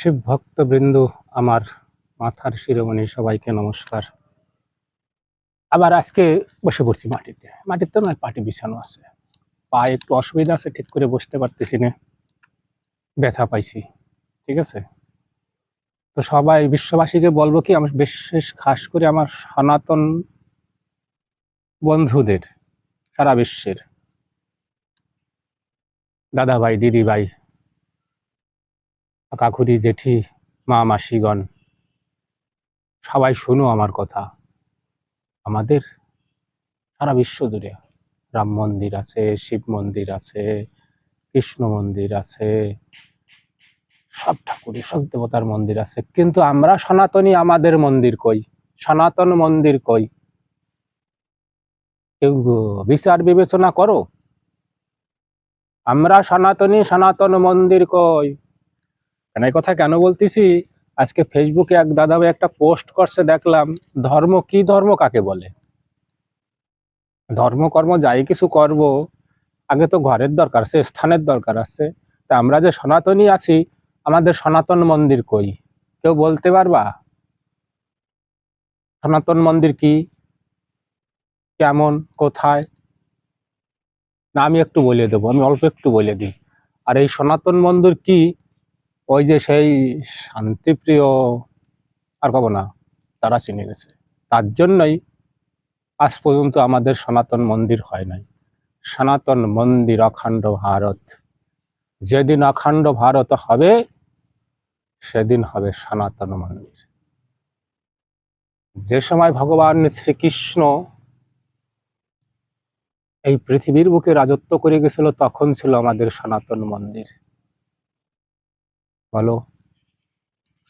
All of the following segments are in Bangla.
শিব ভক্তবৃন্দ আমার মাথার শিরোমণি, সবাইকে নমস্কার। আবার আজকে বসে পড়ছি মাটিতে। মাটিতে নয়, পাটি বিছানো আছে। পা একটু অসুবিধা আছে, ঠিক করে বসতে পারতেছি না। ব্যথা পাইছি, ঠিক আছে? তো সবাই বিশ্ববাসীকে বলব কি, আমার বিশেষ খাস করে আমার সনাতন বন্ধুদের, সারা বিশ্বের। দাদা ভাই দিদি ভাই কাকুরি জেঠি, মা মাসিগণ, সবাই শুনো আমার কথা। আমাদের সারা বিশ্ব জুড়ে রাম মন্দির আছে, শিব মন্দির আছে, কৃষ্ণ মন্দির আছে, সব ঠাকুরের, সব দেবতার মন্দির আছে। কিন্তু আমরা সনাতনী আমাদের মন্দির কই? সনাতন মন্দির কই? কেউ বিচার বিবেচনা করো? আমরা সনাতনী সনাতন মন্দির কই? কেন? এই কথা কেন বলতেছি? আজকে ফেসবুকে এক দাদা ভাই একটা পোস্ট করছে, দেখলাম, ধর্ম কি ধর্ম কাকে বলে? ধর্ম কর্ম যাই কিছু করব, আগে তো ঘরের দরকার আছে, স্থানের দরকার আছে। তা আমরা যে সনাতনী আছি, আমাদের সনাতন মন্দির কই? কেউ বলতে পারবা? সনাতন মন্দির কি? কেমন? কোথায়? না, আমি একটু বলে দেবো, আমি অল্প একটু বলে দিই। আর এই সনাতন মন্দির কি? ওই যে সেই শান্তিপ্রিয় আর কব না, তারা চিনে গেছে। তার জন্যই আজ পর্যন্ত আমাদের সনাতন মন্দির হয় নাই। সনাতন মন্দির অখণ্ড ভারত। যেদিন অখণ্ড ভারত হবে, সেদিন হবে সনাতন মন্দির। যে সময় ভগবান শ্রীকৃষ্ণ এই পৃথিবীর বুকে রাজত্ব করে গেছিল, তখন ছিল আমাদের সনাতন মন্দির। বলো।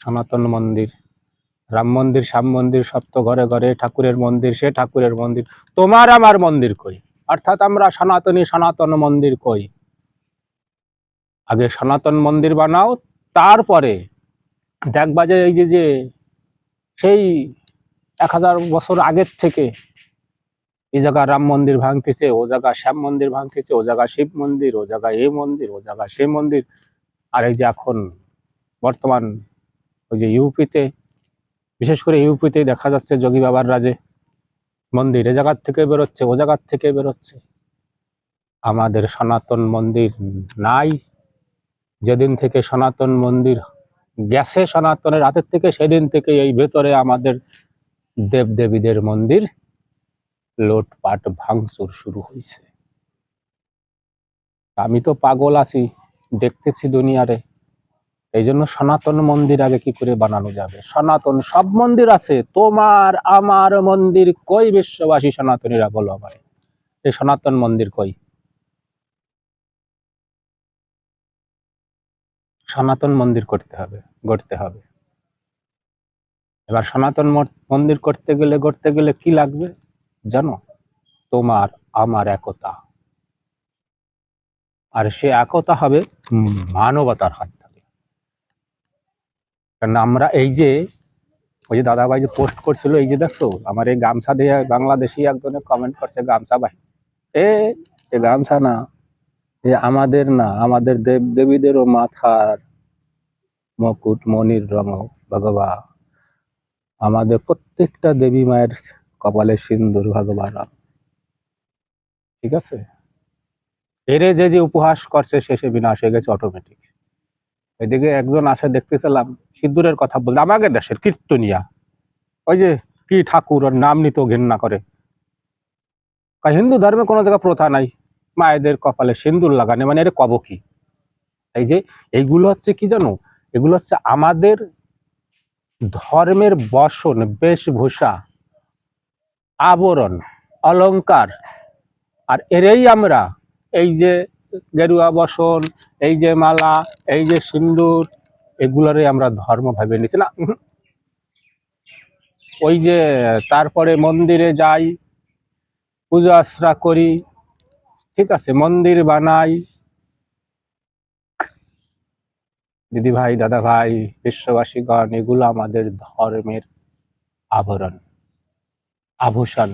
সনাতন মন্দির। রাম মন্দির, শ্যাম মন্দির, সপ্ত ঘরে ঘরে ঠাকুরের মন্দির, সে ঠাকুরের মন্দির। তোমার আমার মন্দির কই? অর্থাৎ আমরা সনাতনী সনাতন মন্দির কই? আগে সনাতন মন্দির বানাও, তারপরে দেখবা যে এই যে যে সেই এক হাজার বছর আগের থেকে এই জায়গা রাম মন্দির ভাঙতেছে, ও জায়গা শ্যাম মন্দির ভাঙতেছে, ও জায়গা শিব মন্দির, ও জায়গা এ মন্দির, ও জায়গা সে মন্দির। আর এই যে এখন বর্তমান ওই যে ইউপিতে, বিশেষ করে ইউপিতে দেখা যাচ্ছে যোগী বাবার রাজে মন্দির। এ জায়গার থেকে বেরোচ্ছে, ও জায়গার থেকে বেরোচ্ছে। আমাদের সনাতন মন্দির নাই। যেদিন থেকে সনাতন মন্দির গেছে সনাতনের হাতের থেকে সেদিন থেকে এই ভেতরে আমাদের দেব দেবীদের মন্দির লোটপাট ভাঙচুর শুরু হয়েছে আমি তো পাগল আছি, দেখতেছি দুনিয়ারে। এই জন্য সনাতন মন্দির আগে কি করে বানানো যাবে? সনাতন সব মন্দির আছে। তোমার, আমার মন্দির কই বিশ্ববাসী সনাতনীরা বলো আমায়? এই সনাতন মন্দির কই? সনাতন মন্দির করতে হবে, গড়তে হবে। এবার সনাতন মন্দির করতে গেলে, গড়তে গেলে কি লাগবে? জানো? তোমার, আমার একতা। আর সে একতা হবে মানবতার হাত। কারণ আমরা এই যে, ওই যে দাদাভাই যে পোস্ট করছিল, এই যে দেখছ, আমার এই গামছা দিয়ে বাংলাদেশি একজনে কমেন্ট করছে, গামছা ভাই। এ এ গামছা না, এ আমাদের না, আমাদের দেব, দেবীদেরও মাথার মুকুট মনির রঙ ভগবা। আমাদের প্রত্যেকটা দেবী মায়ের কপালে সিন্দুর, ভগবান। ঠিক আছে? এরে যে যে উপহাস করছে শেষে বিনাশ হয়ে গেছে অটোমেটিক এদিকে একজন আছে দেখতেছিলাম সিদ্ধুরের কথা বলতে, আমাকে দেশের কীর্তনিয়া। ওই যে কি ঠাকুর, ওর নাম নিতেও ঘেন্না করে। হিন্দু ধর্মে কোনো জায়গায় প্রথা নাই। মায়েদের কপালে সিন্দুর লাগানো মানে এর কব কি এই যে, এইগুলো হচ্ছে কি জানো? এগুলো হচ্ছে আমাদের ধর্মের বসন বেশভূষা, আবরণ, অলংকার। আর এরেই আমরা এই যে গেরুয়া বসন, এই যে মালা, এই যে সিন্দুর এগুলোরে আমরা ধর্ম ভাবে নিচ্ছি না ওই যে তারপরে মন্দিরে যাই, পূজা আশ্রা করি, ঠিক আছে, মন্দির বানাই। দিদি ভাই দাদা ভাই বিশ্ববাসীগণ, এগুলো আমাদের ধর্মের আবরণ, আভূষণ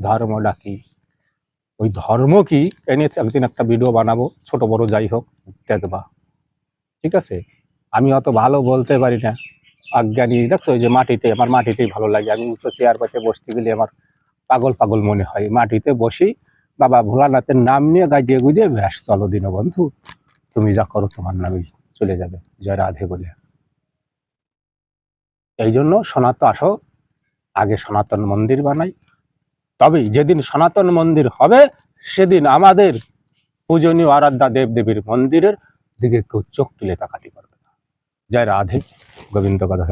ধর্ম ডাকি ওই ধর্ম কি? এ নিয়ে একদিন একটা ভিডিও বানাবো, ছোট বড় যাই হোক, দেখবা। ঠিক আছে? আমি অত ভালো বলতে পারি না। অজ্ঞানী দেখছ ওই যে মাটিতে, আমার মাটিতেই ভালো লাগে। আমি উঁচু চেয়ার পাশে বসতে গেলে আমার পাগল পাগল মনে হয়। মাটিতে বসি, বাবা ভোলানাথের নাম নিয়ে গাইয়ে গুজিয়ে ব্যাস, চলো দীনবন্ধু। তুমি যা করো, তোমার নামে চলে যাবে। জয় রাধে বলে। এই জন্য সনাতন আসো, আগে সনাতন মন্দির বানাই। তবেই যেদিন সনাতন মন্দির হবে, সেদিন আমাদের পূজনীয় আরাধ্যা দেবদেবীর মন্দিরের দিকে কেউ চোখ তুলে তাকাতে পারবে না। যাই রাধে, গোবিন্দ কথা